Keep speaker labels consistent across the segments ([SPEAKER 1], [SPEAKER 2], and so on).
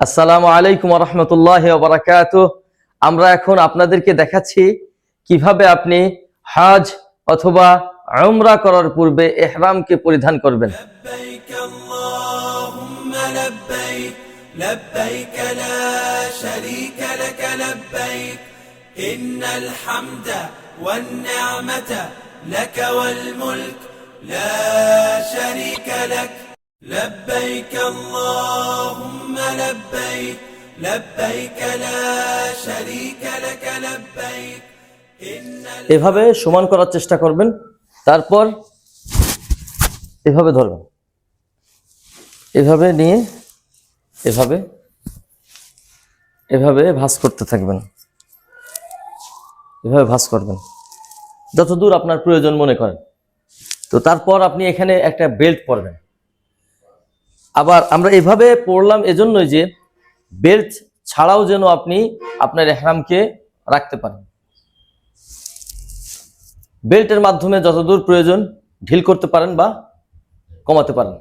[SPEAKER 1] আসসালামু আলাইকুম রহমতুল্লাহ বারাকাত আমরা এখন আপনাদেরকে দেখাচ্ছি কীভাবে আপনি হাজ অথবা আমরা করার পূর্বে এহরামকে পরিধান করবেন।
[SPEAKER 2] লা আল্লাহ لك لبيك اللهم لبيك لبيك لا شريك لك لبيك إن
[SPEAKER 1] এভাবে সমান করার চেষ্টা করবেন তারপর এভাবে ধরবেন এভাবে নিয়ে এভাবে এভাবে ভাঁজ করতে থাকবেন এভাবে ভাঁজ করবেন যতদূর আপনার প্রয়োজন মনে করেন তো তারপর আপনি এখানে একটা বেল্ট পরবেন আবার আমরা এভাবে পড়লাম এজন্যই যে বেল্ট ছাড়াও যেন আপনি আপনার এহরামকে রাখতে পারেন। বেল্টের মাধ্যমে যতদূর প্রয়োজন ঢিল করতে পারেন বা কমাতে পারেন।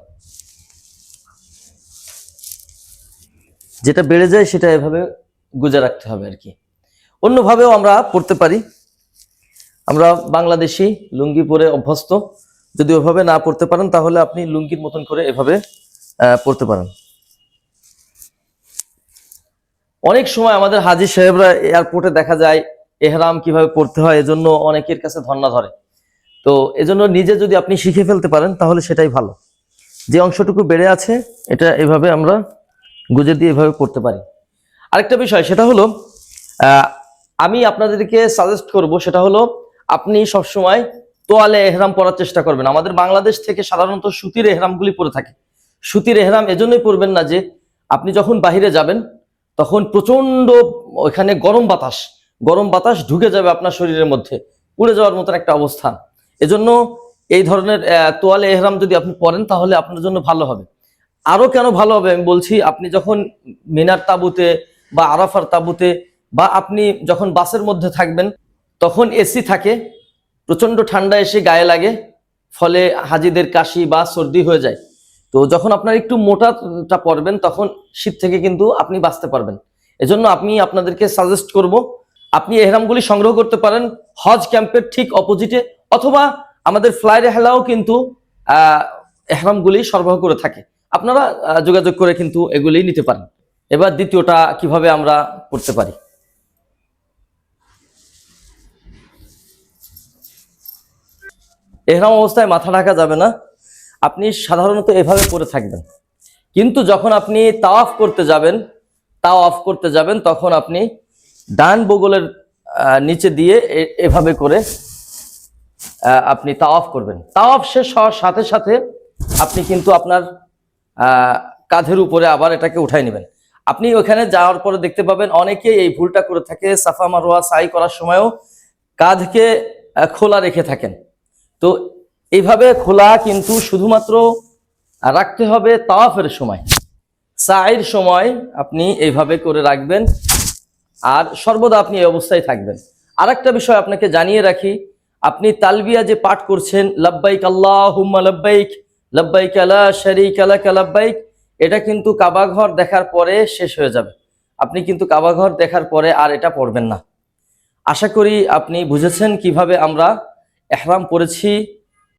[SPEAKER 1] যেটা বেড়ে যায় সেটা এভাবে গুজে রাখতে হবে আর কি। অন্যভাবেও আমরা পড়তে পারি। আমরা বাংলাদেশি লুঙ্গি পরে অভ্যস্ত। যদি ওভাবে না পড়তে পারেন তাহলে আপনি লুঙ্গির মতন করে এভাবে পড়তে পারেন। অনেক সময় আমাদের হাজি সাহেবরা এয়ারপোর্টে দেখা যায়, এহরাম কীভাবে পড়তে হয়, এজন্য অনেকের কাছে ধর্ণা ধরে। তো এজন্য নিজে যদি আপনি শিখে ফেলতে পারেন, তাহলে সেটাই ভালো। যে অংশটুকু বেড়ে আছে, এটা এভাবে আমরা গুজে দিয়ে এভাবে পড়তে পারি। আরেকটা বিষয়, সেটা হলো আমি আপনাদেরকে সাজেস্ট করব, সেটা হলো, আপনি সবসময় তোয়ালে এহরাম পরার চেষ্টা করবেন। আমাদের বাংলাদেশ থেকে সাধারণত সুতির এহরামগুলি পরে থাকে। সুতির এহরাম এজন্যই পরবেন না যে আপনি যখন বাহিরে যাবেন, তখন প্রচণ্ড ওখানে গরম বাতাস গরম বাতাস ঢুকে যাবে আপনার শরীরের মধ্যে, উড়ে যাওয়ার মতন একটা অবস্থান এজন্য এই ধরনের তোয়ালে এহরাম যদি আপনি পরেন, তাহলে আপনার জন্য ভালো হবে। আরও কেন ভালো হবে? আমি বলছি, আপনি যখন মিনার তাবুতে বা আরাফার তাবুতে বা আপনি যখন বাসের মধ্যে থাকবেন, তখন এসি থাকে প্রচণ্ড ঠান্ডা এসে গায়ে লাগে, ফলে হাজিদের কাশি বা সর্দি হয়ে যায়। তো যখন আপনার একটু মোটাটা পরবেন তখন শীত থেকে কিন্তু আপনি বাঁচতে পারবেন। এজন্য আমি আপনাদেরকে সাজেস্ট করব, আপনি এহরামগুলি সংগ্রহ করতে পারেন হজ ক্যাম্পের ঠিক অপোজিটে অথবা আমাদের ফ্লাই রেহালাও কিন্তু এহরামগুলি সরবরাহ করে থাকে। আপনারা যোগাযোগ করে কিন্তু এগুলি নিতে পারেন। এবার দ্বিতীয়টা, কীভাবে আমরা করতে পারি? এহরাম অবস্থায় মাথা ঢাকা যাবে না। আপনি সাধারণত এভাবে করে থাকবেন। কিন্তু যখন আপনি তাওয়াফ করতে যাবেন তা অফ করতে যাবেন, তখন আপনি ডান বগলের নিচে দিয়ে এভাবে করে আপনি আপনি অফ করবেন। তা অফ শেষ হওয়ার সাথে সাথে আপনি কিন্তু আপনার কাঁধের উপরে আবার এটাকে উঠাই নেবেন। আপনি ওখানে যাওয়ার পরে দেখতে পাবেন অনেকেই এই ভুলটা করে থাকে, সাফা মারোয়া, সাই করার সময়ও কাঁধকে খোলা রেখে থাকেন। তো এইভাবে খোলা কিন্তু শুধুমাত্র রাখতে হবে তাওয়াফের সময়। সাইর সময় আপনি এইভাবে করে রাখবেন আর সর্বদা আপনি এই অবস্থায় থাকবেন। আর একটা বিষয় আপনাকে জানিয়ে রাখি, আপনি তালবিয়া যে পাঠ করছেন, লব্বাইক আল্লাহ লব্বাইক লব্বাইক আলা শরিক আলাক লব্বাইক, এটা কিন্তু কাবাঘর দেখার পরে শেষ হয়ে যাবে। আপনি কিন্তু কাবাঘর দেখার পরে আর এটা পড়বেন না। আশা করি আপনি বুঝেছেন কীভাবে আমরা এহরাম পরেছি